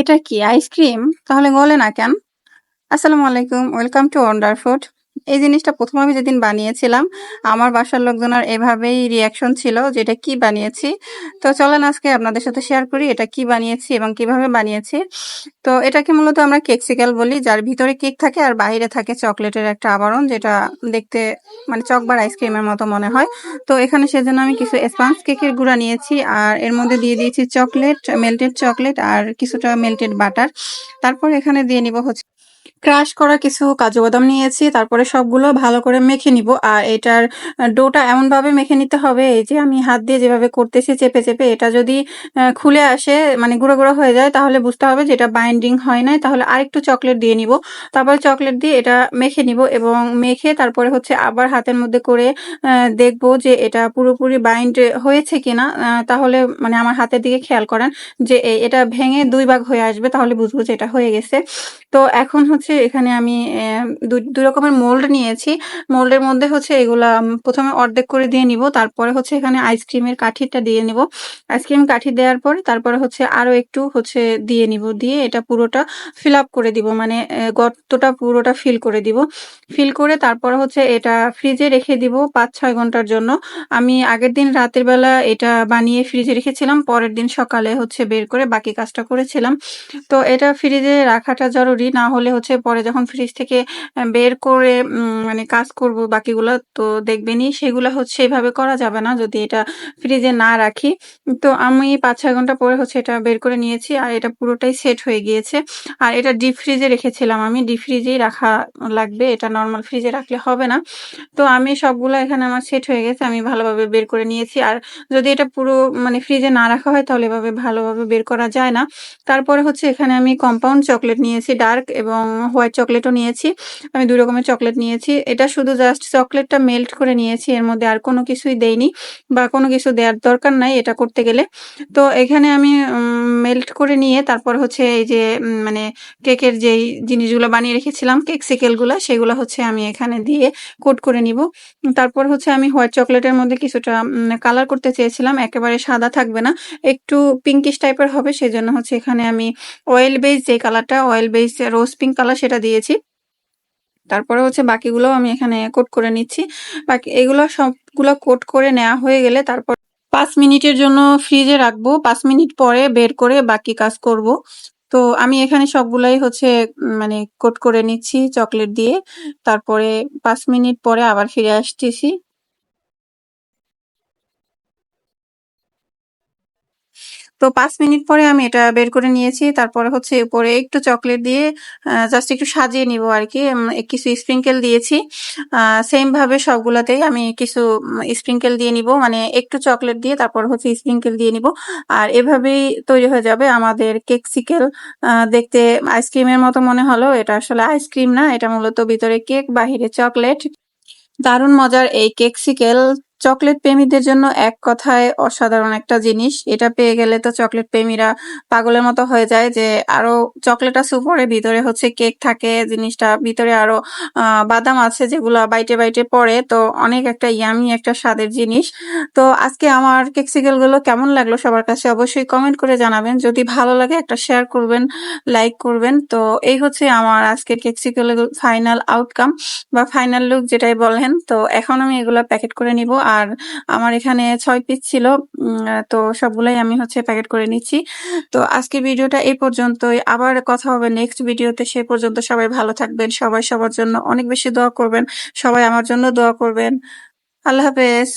এটা কি আইসক্রিম? তাহলে গলে না কেন? আসসালামু আলাইকুম। Welcome to wonder food. এই জিনিসটা ১ম আমি যেদিন বানিয়েছিলাম, আমার বাসার লোকজনের এভাবেই রিয়াকশন ছিল যে, "এটা কি বানিয়েছি?" তো চলেন আজকে আপনাদের সাথে শেয়ার করি এটা কি বানিয়েছি এবং কীভাবে বানিয়েছি। তো এটাকে মূলত আমরা কেকসিক্যাল বলি, যার ভিতরে কেক থাকে আর বাইরে থাকে চকলেটের একটা আবরণ, যেটা দেখতে মানে চকবার আইসক্রিমের মতো মনে হয়। তো এখানে সেজন্য আমি কিছু স্পঞ্জ কেকের গুঁড়া নিয়েছি আর এর মধ্যে দিয়ে দিয়েছি চকলেট, মেল্টেড চকলেট আর কিছুটা মেল্টেড বাটার। তারপর এখানে দিয়ে নিব হচ্ছে ক্রাশ করা কিছু কাজু বাদাম নিয়েছি। তারপরে সবগুলো ভালো করে মেখে নিব। আর এটার ডোটা এমনভাবে মেখে নিতে হবে, এই যে আমি হাত দিয়ে যেভাবে করতেছি চেপে, চেপে এটা যদি খুলে আসে মানে গুঁড়ো, গুঁড়ো হয়ে যায় তাহলে বুঝতে হবে যে এটা বাইন্ডিং হয় নাই। তাহলে আরেকটু চকলেট দিয়ে নিব। তারপরে চকলেট দিয়ে এটা মেখে নিব এবং মেখে তারপরে হচ্ছে আবার হাতের মধ্যে করে দেখব যে এটা পুরোপুরি বাইন্ড হয়েছে কিনা। তাহলে মানে আমার হাতের দিকে খেয়াল করেন যে এটা ভেঙে দুই ভাগ হয়ে আসবে তাহলে বুঝব যে এটা হয়ে গেছে। তো এখন হচ্ছে এখানে আমি অ্যা দু রকমের মোল্ড নিয়েছি। মোল্ডের মধ্যে হচ্ছে এগুলা প্রথমে অর্ধেক করে দিয়ে নিব। তারপরে হচ্ছে এখানে আইসক্রিমের কাঠিটা দিয়ে নিব। আইসক্রিম কাঠি দেওয়ার পরে তারপরে হচ্ছে আরও একটু হচ্ছে দিয়ে নিব। দিয়ে এটা পুরোটা ফিল আপ করে দিব। মানে গর্তটা পুরোটা ফিল করে দিব। ফিল করে তারপরে হচ্ছে এটা ফ্রিজে রেখে দিব ৫-৬ ঘণ্টার জন্য। আমি আগের দিন রাতের বেলা এটা বানিয়ে ফ্রিজে রেখেছিলাম। পরের দিন সকালে হচ্ছে বের করে বাকি কাজটা করেছিলাম। তো এটা ফ্রিজে রাখাটা জরুরি। না হলে হচ্ছে পরে যখন ফ্রিজ থেকে বের করে মানে কাজ করব বাকিগুলো, তো দেখবেনই সেগুলো হচ্ছে এভাবে করা যাবে না যদি এটা ফ্রিজে না রাখি। তো আমি ৫-৬ ঘণ্টা পরে হচ্ছে এটা বের করে নিয়েছি। আর এটা পুরোটাই সেট হয়ে গিয়েছে। আর এটা ডিপ ফ্রিজে রেখেছিলাম আমি। ডিপ ফ্রিজেই রাখা লাগবে। এটা নর্মাল ফ্রিজে রাখলে হবে না। তো আমি সবগুলা এখানে আমার সেট হয়ে গেছে। আমি ভালোভাবে বের করে নিয়েছি। আর যদি এটা পুরো মানে ফ্রিজে না রাখা হয় তাহলে এভাবে ভালোভাবে বের করা যায় না। তারপরে হচ্ছে এখানে আমি কম্পাউন্ড চকলেট নিয়েছি ডার্ক এবং হোয়াইট চকলেটও নিয়েছি। আমি ২ রকমের চকলেট নিয়েছি। এটা শুধু জাস্ট চকলেটটা মেল্ট করে নিয়েছি। এর মধ্যে আর কোনো কিছুই দেইনি বা কোনো কিছু দেওয়ার দরকার নাই এটা করতে গেলে। তো এখানে আমি মেল্ট করে নিয়ে তারপর হচ্ছে এই যে মানে কেকের যেই জিনিসগুলো বানিয়ে রেখেছিলাম, কেক সিকেলগুলো, সেগুলো হচ্ছে আমি এখানে দিয়ে কোট করে নিব। তারপর হচ্ছে আমি হোয়াইট চকলেটের মধ্যে কিছুটা কালার করতে চেয়েছিলাম। একেবারে সাদা থাকবে না। একটু পিঙ্কিশ টাইপের হবে, সেজন্য হচ্ছে এখানে আমি অয়েল বেস যে কালারটা oil base rose pink colour সেটা দিয়েছি। তারপরে হচ্ছে বাকিগুলো আমি এখানে কোট করে নিচ্ছি। বাকি এগুলো সবগুলো কোট করে নেওয়া হয়ে গেলে তারপর পাঁচ মিনিটের জন্য ফ্রিজে রাখব। পাঁচ মিনিট পরে বের করে বাকি কাজ করব। তো আমি এখানে সবগুলাই হচ্ছে মানে কোট করে নিচ্ছি চকলেট দিয়ে। তারপরে পাঁচ মিনিট পরে আবার ফিরে আসতেছি। তো পাঁচ মিনিট পরে আমি এটা বের করে নিয়েছি। তারপরে হচ্ছে উপরে একটু চকলেট দিয়ে জাস্ট একটু সাজিয়ে নিব আর কি কিছু স্প্রিংকেল দিয়েছি। সেম ভাবে সবগুলাতেই আমি কিছু উম স্প্রিংকেল দিয়ে নিব। মানে একটু চকলেট দিয়ে তারপর হচ্ছে স্প্রিংকেল দিয়ে নিব। আর এভাবেই তৈরি হয়ে যাবে আমাদের কেকসিকেল। দেখতে আইসক্রিমের মতো মনে হলো এটা আসলে আইসক্রিম না। এটা মূলত ভিতরে কেক, বাহিরে চকলেট। দারুণ মজার এই কেকসিকেল চকলেট প্রেমীদের জন্য এক কথায় অসাধারণ একটা জিনিস। এটা পেয়ে গেলে তো চকলেট প্রেমীরা পাগলের মতো হয়ে যায় যে আরও চকলেট আছে উপরে, ভিতরে হচ্ছে কেক থাকে জিনিসটা ভিতরে আরও বাদাম আছে যেগুলা বাইটে, বাইটে পড়ে। তো অনেক একটা ইয়ামি একটা স্বাদের জিনিস। তো আজকে আমার কেকসিকেলগুলো কেমন লাগল সবার কাছে অবশ্যই কমেন্ট করে জানাবেন। যদি ভালো লাগে একটা শেয়ার করবেন, লাইক করবেন। তো এই হচ্ছে আমার আজকের কেকসিকেল ফাইনাল আউটকাম বা ফাইনাল লুক যেটাই বলেন। তো এখন আমি এগুলো প্যাকেট করে নিব। আর আমার এখানে ছয় পিস ছিল। তো সবগুলাই আমি হচ্ছে প্যাকেট করে নিচ্ছি। তো আজকের ভিডিওটা এই পর্যন্তই। আবার কথা হবে নেক্সট ভিডিওতে। সে পর্যন্ত সবাই ভালো থাকবেন। সবাই সবার জন্য অনেক বেশি দোয়া করবেন। সবাই আমার জন্য দোয়া করবেন। আল্লাহ হাফেজ।